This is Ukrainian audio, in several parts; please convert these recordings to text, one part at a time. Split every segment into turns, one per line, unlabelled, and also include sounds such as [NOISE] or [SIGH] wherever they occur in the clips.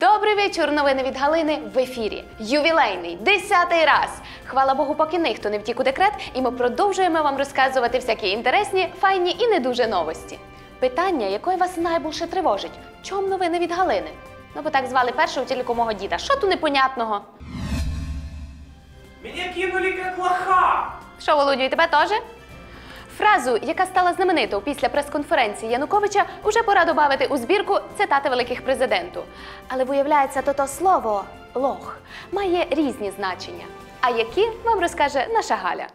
Добрий вечір, новини від Галини в ефірі. Ювілейний, десятий раз. Хвала Богу, поки ніхто не втік у декрет, і ми продовжуємо вам розказувати всякі інтересні, файні і не дуже новості. Питання, яке вас найбільше тривожить, чом новини від Галини? Ну, бо так звали першого тільки мого діда. Що тут непонятного?
Меня кинули как лоха!
Що, Володю, і тебе теж? Фразу, яка стала знаменитою після прес-конференції Януковича, уже пора додати у збірку цитати великих президенту. Але виявляється, то то слово лох має різні значення. А які вам розкаже наша Галя.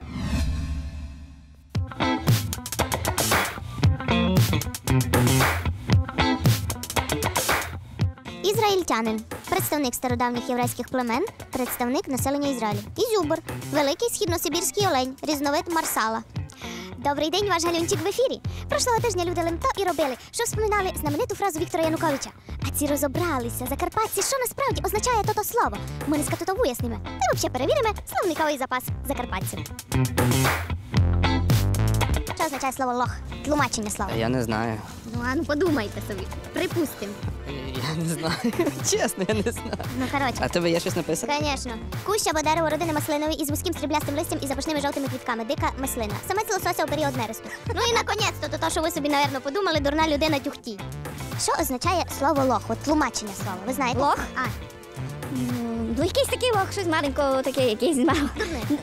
Ізраїльтянин, представник стародавніх єврейських племен, представник населення Ізраїлю. Ізюбр, великий східносибірський олень, різновид марсала. Добрий день, ваш галюнчик в ефірі. Прошлого тижня люди лемто і робили, що вспоминали знамениту фразу Віктора Януковича. А ці розобралися, закарпатці, що насправді означає то-то слово. Ми не скатото вияснимо. Та взагалі перевіримо словниковий запас закарпатців. Що означає слово лох? Тлумачення слова.
Я не знаю.
Ну, а ну подумайте собі. Припустимо.
Я не знаю. [LAUGHS] Чесно, я не знаю.
Ну, коротше.
А в тебе є щось написано?
Звісно. Кущ або дерево родини маслинової із вузьким стріблястим листям і запашними жовтими квітками. Дика маслина. Самець лосося у період нересту. Ну і наконець-то, то, то, що ви собі, напевно, подумали, дурна людина тюхті. Що означає слово лох? От тлумачення слова. Ви знаєте?
Лох?
А,
Ну, якийсь такий лох, щось маленького, таке, якийсь мало.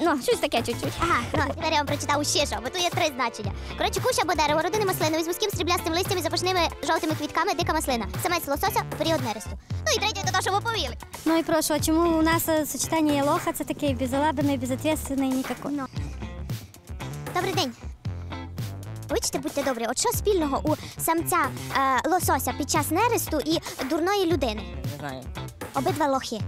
Ну, щось таке чуть-чуть.
Ага, ну тепер я вам прочитав ще що, бо тут є три значення. Коротше, кущ або дерево родини маслинової з вузьким стріблястим листям і запашними жовтими квітками, дика маслина. Самець лосося в період нересту. Ну і третє, то, то, що ви повіли.
Ну і про що, чому у нас е, сочетання лоха це такий безалаберний, безответственний, нікакой.
Ну. Добрий день. Вибачте, будьте добрі, от що спільного у самця е, лосося під час нересту і дурної людини?
Не знаю.
Обидва лохи.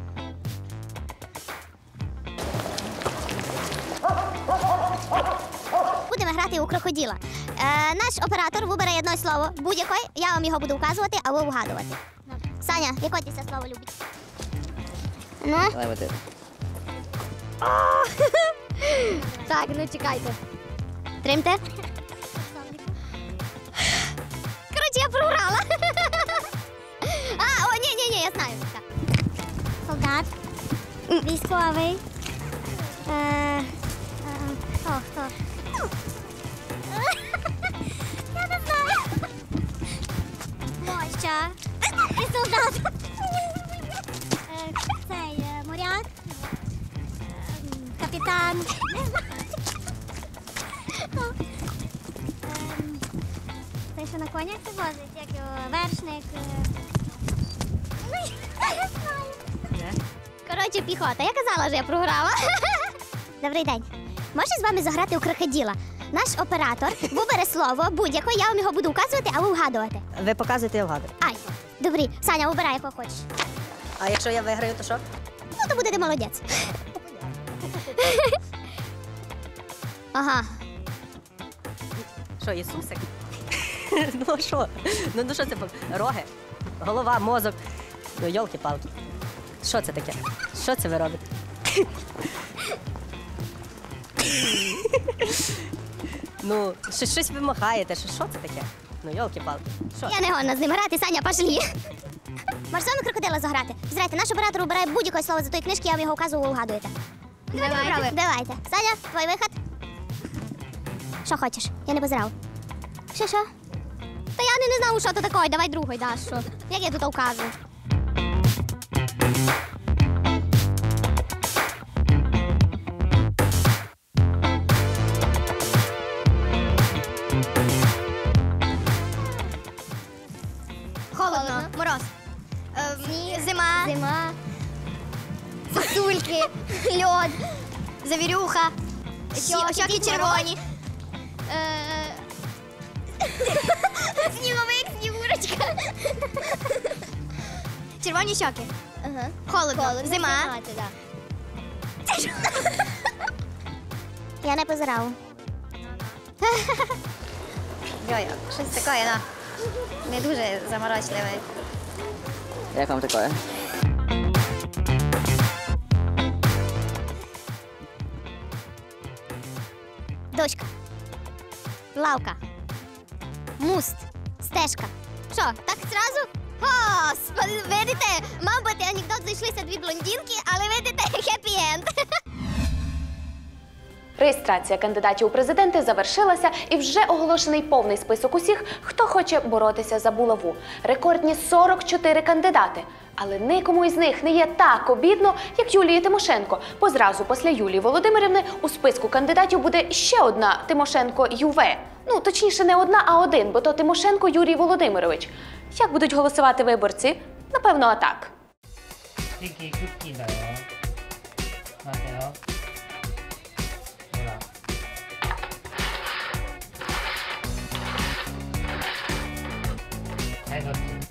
Будемо грати у крокоділа. Е, наш оператор вибере одне слово будь-яке, я вам його буду вказувати, а ви вгадувати. Саня, яке ти це слово любить? Ну?
Давай вот это. [LAUGHS]
Так, ну чекайте.
Тримте. Коротше, я програла. [LAUGHS] А, о, ні, ні, ні, я знаю. Так. Солдат.
Військовий. Е, е,
Хто, хто? [LAUGHS] Я не.
Е, Цей е. Е, Капітан. Ем, Цей, що на конях возить, як його вершник.
Коротше, піхота. Я казала, що я програла. [LAUGHS] Добрий день. Можу з вами заграти у крокоділа? Наш оператор вибере слово будь-яке, я вам його буду вказувати, а ви вгадувати.
Ви показуєте я вгадую.
Ай, добрі, Саня, обирай, якого хочеш.
А якщо я виграю, то що?
Ну, то будете молодець. [LAUGHS] Ага.
Що, Ісусик? [LAUGHS] ну що? Ну, ну що це? Роги, голова, мозок. Ну, йолки-палки. Що це таке? Що це ви робите? ну, щось, щось ви махаєте. Що, що це таке? Ну, йолки-палки. Що?
Я не гонна з ним грати, Саня, пошлі. Може, з вами крокодила заграти? Зрайте, наш оператор обирає будь-яке слово з тої книжки, я вам його вказую, ви вгадуєте.
Давайте.
Давайте. Саня, твій вихід. Що хочеш? Я не позирав. Що, що? Та я не, не знаю, що то таке. Давай другий даш. Що? Як я тут указую?
Льод. Завірюха. Що- Щоки червоні. Сніговик, снігурочка. Червоні щоки. Холодно. Зима. [LAUGHS]
Я не позирав. [LAUGHS]
Йой, щось таке, да. Не дуже заморочливе.
Як вам таке?
Дочка. Лавка. Муст. Стежка. Що, так зразу? Господи, видите, мав бути анекдот, зайшлися дві блондинки, але видите, [LAUGHS] хеппі енд.
Реєстрація кандидатів у президенти завершилася і вже оголошений повний список усіх, хто хоче боротися за булаву. Рекордні 44 кандидати. Але нікому із них не є так обідно, як Юлії Тимошенко. Бо зразу після Юлії Володимирівни у списку кандидатів буде ще одна Тимошенко Юве. Ну точніше, не одна, а один, бо то Тимошенко Юрій Володимирович. Як будуть голосувати виборці? Напевно, атак.
되게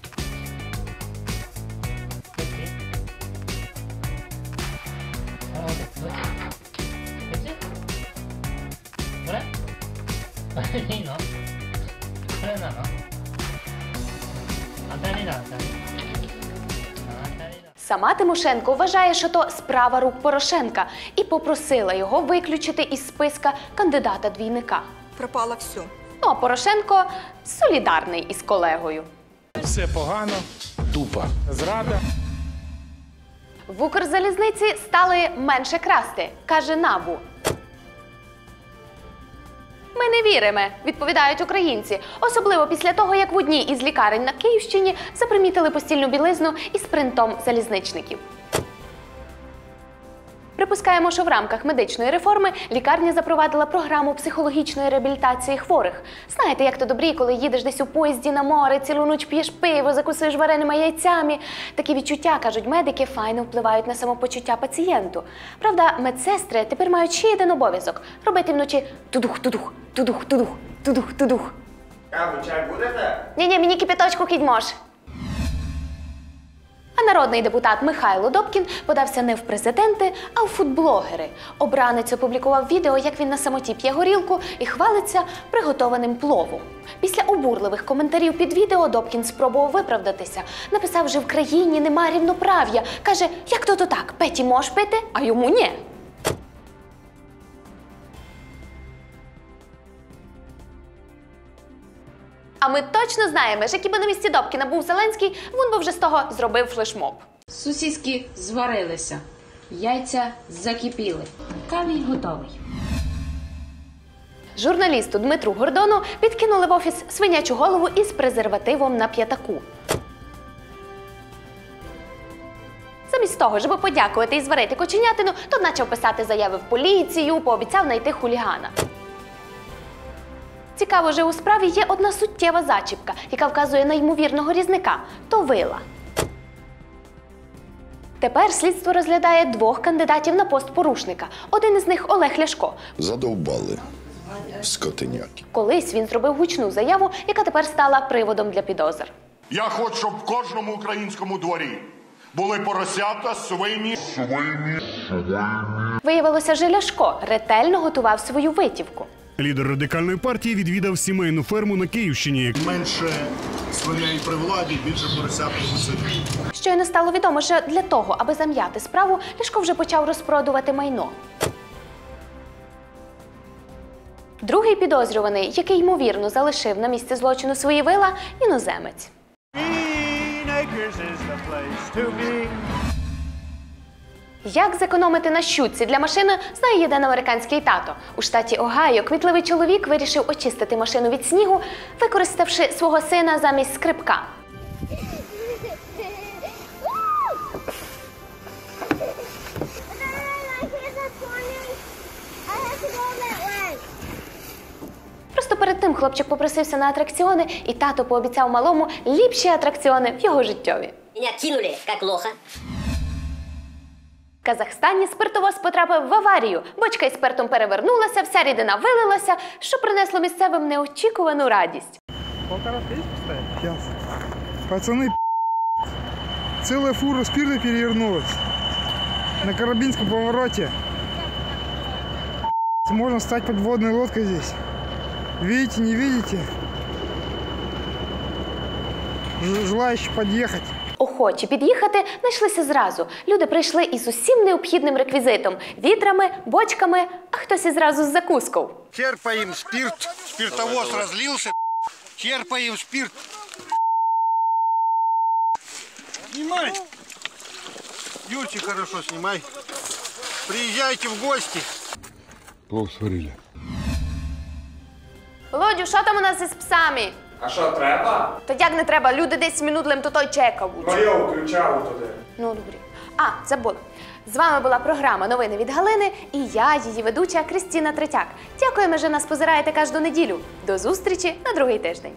Сама Тимошенко вважає, що то справа рук Порошенка і попросила його виключити із списка кандидата двійника.
пропало все.
Ну а Порошенко солідарний із колегою.
Все погано, тупа зрада.
В Укрзалізниці стали менше красти, каже Набу. Ми не віримо, відповідають українці, особливо після того, як в одній із лікарень на Київщині запримітили постільну білизну із принтом залізничників. Припускаємо, що в рамках медичної реформи лікарня запровадила програму психологічної реабілітації хворих. Знаєте, як то добрі, коли їдеш десь у поїзді на море, цілу ніч п'єш пиво, закусуєш вареними яйцями. Такі відчуття, кажуть медики, файно впливають на самопочуття пацієнту. Правда, медсестри тепер мають ще один обов'язок робити вночі тудух, тудух, тудух, тудух, тудух.
Каву чай будете?
Ні, ні, мені кипяточку кідьмош. А народний депутат Михайло Добкін подався не в президенти, а в фудблогери. Обранець опублікував відео, як він на самоті п'є горілку і хвалиться приготованим пловом. Після обурливих коментарів під відео Добкін спробував виправдатися. Написав, що в країні нема рівноправ'я. Каже, як то то так, Петі можеш пити, а йому ні. А ми точно знаємо, що якби на місці Добкіна був Зеленський, він би вже з того зробив флешмоб.
Сосиски зварилися, яйця закипіли. Камінь готовий.
Журналісту Дмитру Гордону підкинули в офіс свинячу голову із презервативом на п'ятаку. Замість того, щоб подякувати і зварити коченятину, то почав писати заяви в поліцію, пообіцяв знайти хулігана. Цікаво, що у справі є одна суттєва зачіпка, яка вказує на ймовірного різника то вила. Тепер слідство розглядає двох кандидатів на пост порушника. Один із них Олег Ляшко.
Задовбали скотиняки.
Колись він зробив гучну заяву, яка тепер стала приводом для підозр.
Я хочу, щоб в кожному українському дворі були поросята, свині.
Виявилося, що Ляшко ретельно готував свою витівку.
Лідер радикальної партії відвідав сімейну ферму на Київщині.
Менше свиней при владі, більше поросят у селі.
Щойно стало відомо, що для того, аби зам'яти справу, Ляшко вже почав розпродувати майно. Другий підозрюваний, який ймовірно залишив на місці злочину свої вила, іноземець. Як зекономити на щутці для машини, знає єдин американський тато. У штаті Огайо квітливий чоловік вирішив очистити машину від снігу, використавши свого сина замість скрипка. Просто перед тим хлопчик попросився на атракціони, і тато пообіцяв малому ліпші атракціони в його життєві.
Меня кинули, как лоха.
В Казахстані спиртовоз потрапив в аварію. Бочка із спиртом перевернулася, вся рідина вилилася, що принесло місцевим неочікувану радість.
Пацани, ціла фура спирта перевернулась. На Карабинском повороте. Можно стать подводной лодкой здесь. Видите, не видите? Желающие подъехать.
Охочі під'їхати знайшлися зразу. Люди прийшли із усім необхідним реквізитом: відрами, бочками, а хтось і зразу з закускою.
Черпаем спирт, спиртовоз разлился, черпаем спирт.
Снимай. Юрчик, хорошо снимай. Приезжайте в гости.
Плов сварили.
Володю, що там у нас із псами?
А що, треба?
Та як не треба, люди 10 минут то той чекав.
Ну я включав туди.
Ну, добре. А, забула. З вами була програма Новини від Галини і я, її ведуча Крістіна Третяк. Дякуємо, що нас позираєте кожну неділю. До зустрічі на другий тиждень.